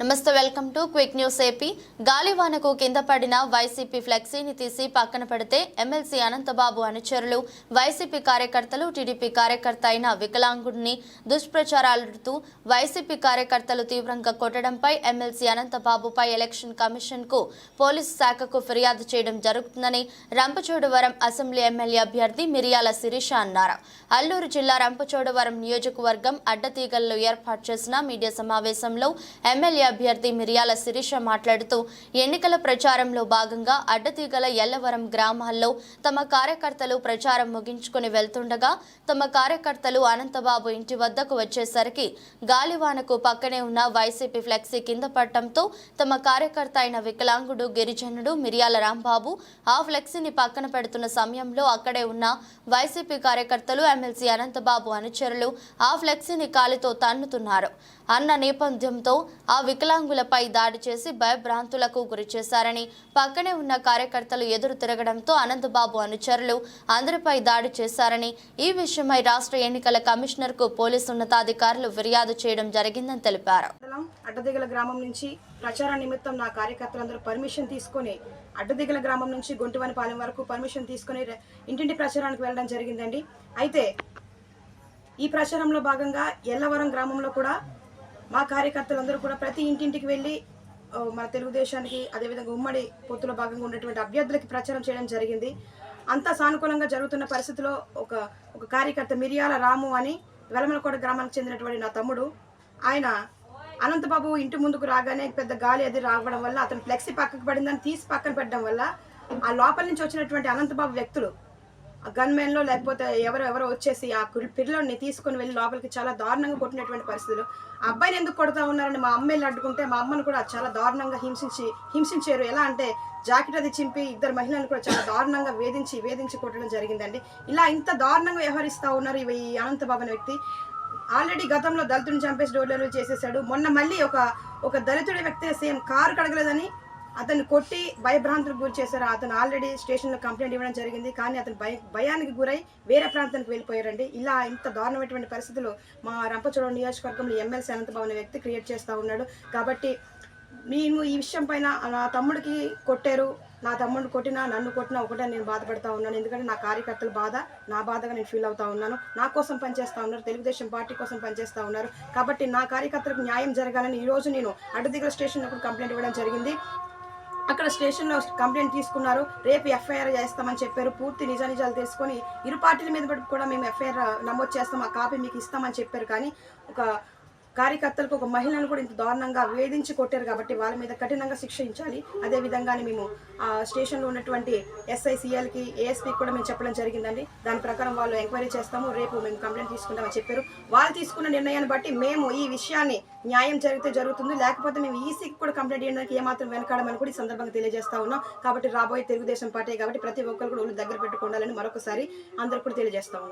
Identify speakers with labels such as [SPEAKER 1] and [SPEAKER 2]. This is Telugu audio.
[SPEAKER 1] నమస్తే welcome to quick news AP. గాలివానకు కింద పడిన వైసీపీ ఫ్లెక్సీని తీసి పక్కన పెడితే ఎమ్మెల్సీ అనంతబాబు అనుచరులు వైసీపీ కార్యకర్తలు టీడీపీ కార్యకర్త అయిన వికలాంగుడిని దుష్ప్రచారాలుడుతూ వైసీపీ కార్యకర్తలు తీవ్రంగా కొట్టడంపై ఎమ్మెల్సీ అనంతబాబుపై ఎలక్షన్ కమిషన్కు పోలీసు శాఖకు ఫిర్యాదు చేయడం జరుగుతుందని రంపచోడవరం అసెంబ్లీ ఎమ్మెల్యే అభ్యర్థి మిరియాల శిరీష అన్నారు. అల్లూరు జిల్లా రంపచోడవరం నియోజకవర్గం అడ్డతీగల్లో ఏర్పాటు చేసిన మీడియా సమావేశంలో ఎమ్మెల్యే అభ్యర్థి మిరియాల శిరీష మాట్లాడుతూ ఎన్నికల ప్రచారంలో భాగంగా అడ్డతీగల ఎల్లవరం గ్రామాల్లో తమ కార్యకర్తలు ప్రచారం ముగించుకుని వెళ్తుండగా తమ కార్యకర్తలు అనంతబాబు ఇంటి వద్దకు వచ్చేసరికి గాలివానకు పక్కనే ఉన్న వైసీపీ ఫ్లెక్సీ కింద పడటంతో తమ కార్యకర్త అయిన వికలాంగుడు గిరిజనుడు మిరియాల రాంబాబు ఆ ఫ్లెక్సీని పక్కన పెడుతున్న సమయంలో అక్కడే ఉన్న వైసీపీ కార్యకర్తలు ఎమ్మెల్సీ అనంతబాబు అనుచరులు ఆ ఫ్లెక్సీని కాలితో తన్నుతున్నారు. అన్న నేపథ్యంతో ఆ వికలాంగులపై దాడి చేసి భయభ్రాంతులకు గురి చేశారని పక్కనే ఉన్న కార్యకర్తలు ఎదురు తిరగడంతో అనంతబాబు అనుచరులు అందరిపై దాడి చేశారని ఈ విషయమై రాష్ట్ర ఎన్నికల కమిషనర్కు పోలీసు ఉన్నతాధికారులు ఫిర్యాదు చేయడం జరిగిందని తెలిపారు.
[SPEAKER 2] అడ్డదిగల గ్రామం నుంచి ప్రచార నిమిత్తం నా కార్యకర్తలందరూ పర్మిషన్ తీసుకొని అడ్డదిగల గ్రామం నుంచి గుంటువనిపాలెం వరకు పర్మిషన్ తీసుకొని ఇంటింటి ప్రచారానికి వెళ్ళడం జరిగిందండి. అయితే ఈ ప్రచారంలో భాగంగా ఎల్లవరం గ్రామంలో కూడా మా కార్యకర్తలందరూ కూడా ప్రతి ఇంటింటికి వెళ్ళి మన తెలుగుదేశానికి అదేవిధంగా ఉమ్మడి పొత్తులో భాగంగా ఉన్నటువంటి అభ్యర్థులకి ప్రచారం చేయడం జరిగింది. అంతా సానుకూలంగా జరుగుతున్న పరిస్థితిలో ఒక ఒక కార్యకర్త మిరియాల రాము అని వెలమలకోట గ్రామానికి చెందినటువంటి నా తమ్ముడు ఆయన అనంతబాబు ఇంటి ముందుకు రాగానే పెద్ద గాలి అది రావడం వల్ల అతను ఫ్లెక్సీ పక్కకు పడిందని తీసి పక్కన పెట్టడం వల్ల ఆ లోపల నుంచి వచ్చినటువంటి అనంతబాబు వ్యక్తులు గన్మెన్లో లేకపోతే ఎవరో ఎవరో వచ్చేసి ఆ కురి- పిల్లోడిని తీసుకొని వెళ్ళి లోపలికి చాలా దారుణంగా కొట్టినటువంటి పరిస్థితులు. ఆ అబ్బాయిని ఎందుకు కొడతా ఉన్నారని మా అమ్మ వెళ్ళి అడ్డుకుంటే మా అమ్మను కూడా చాలా దారుణంగా హింసించి హింసించారు. ఎలా అంటే జాకెట్ అది చింపి ఇద్దరు మహిళలను కూడా చాలా దారుణంగా వేధించి వేధించి కొట్టడం జరిగిందండి. ఇలా ఇంత దారుణంగా వ్యవహరిస్తూ ఉన్నారు ఇవి ఈ అనంతబాబు అనే వ్యక్తి. ఆల్రెడీ గతంలో దళితుడిని చంపేసి డోర్ డెలివరీ చేసేసాడు మొన్న మళ్ళీ ఒక ఒక దళితుడి వ్యక్తి సేమ్ కారు కడగలేదని అతన్ని కొట్టి భయభ్రాంతులకు గురి చేశారు. అతను ఆల్రెడీ స్టేషన్లో కంప్లైంట్ ఇవ్వడం జరిగింది. కానీ అతను భయ భయానికి గురై వేరే ప్రాంతానికి వెళ్ళిపోయారండి. ఇలా ఇంత దారుణమైనటువంటి పరిస్థితులు మా రంపచోడ నియోజకవర్గంలో ఎమ్మెల్సీ అనంతబాబు అనే వ్యక్తి క్రియేట్ చేస్తూ ఉన్నాడు. కాబట్టి నేను ఈ విషయం పైన నా తమ్ముడికి కొట్టారు. నా తమ్ముడు కొట్టినా నన్ను కొట్టినా ఒకటే నేను బాధపడతా ఉన్నాను. ఎందుకంటే నా కార్యకర్తల బాధ నా బాధగా నేను ఫీల్ అవుతా ఉన్నాను. నా కోసం పనిచేస్తూ ఉన్నారు. తెలుగుదేశం పార్టీ కోసం పనిచేస్తూ ఉన్నారు. కాబట్టి నా కార్యకర్తలకు న్యాయం జరగాలని ఈరోజు నేను అడ్డదిగల స్టేషన్ కూడా కంప్లైంట్ ఇవ్వడం జరిగింది. అక్కడ స్టేషన్లో కంప్లైంట్ తీసుకున్నారు. రేపు ఎఫ్ఐఆర్ చేస్తామని చెప్పారు. పూర్తి నిజా నిజాలు తెలుసుకొని ఇరు పార్టీల మీద కూడా మేము ఎఫ్ఐఆర్ నమోదు చేస్తాం. ఆ కాపీ మీకు ఇస్తామని చెప్పారు. కానీ ఒక కార్యకర్తలకు ఒక మహిళను కూడా ఇంత దారుణంగా వేధించి కొట్టారు కాబట్టి వాళ్ళ మీద కఠినంగా శిక్షించాలి అదే విధంగానే మేము ఆ స్టేషన్లో ఉన్నటువంటి ఎస్ఐసిఎల్కి ఏఎస్పీకి కూడా మేము చెప్పడం జరిగిందండి. దాని ప్రకారం వాళ్ళు ఎంక్వైరీ చేస్తాము. రేపు మేము కంప్లైంట్ తీసుకుంటామని చెప్పారు. వాళ్ళు తీసుకున్న నిర్ణయాన్ని బట్టి మేము ఈ విషయాన్ని న్యాయం జరిగితే జరుగుతుంది. లేకపోతే మేము ఈసీకి కూడా కంప్లైంట్ చేయడానికి ఏమాత్రం వెనకాడమని కూడా ఈ సందర్భంగా తెలియజేస్తా ఉన్నాం. కాబట్టి రాబోయే తెలుగుదేశం పార్టీ కాబట్టి ప్రతి ఒక్కరు కూడా దగ్గర పెట్టుకోవాలని మరొకసారి అందరికి కూడా తెలియజేస్తా ఉన్నాం.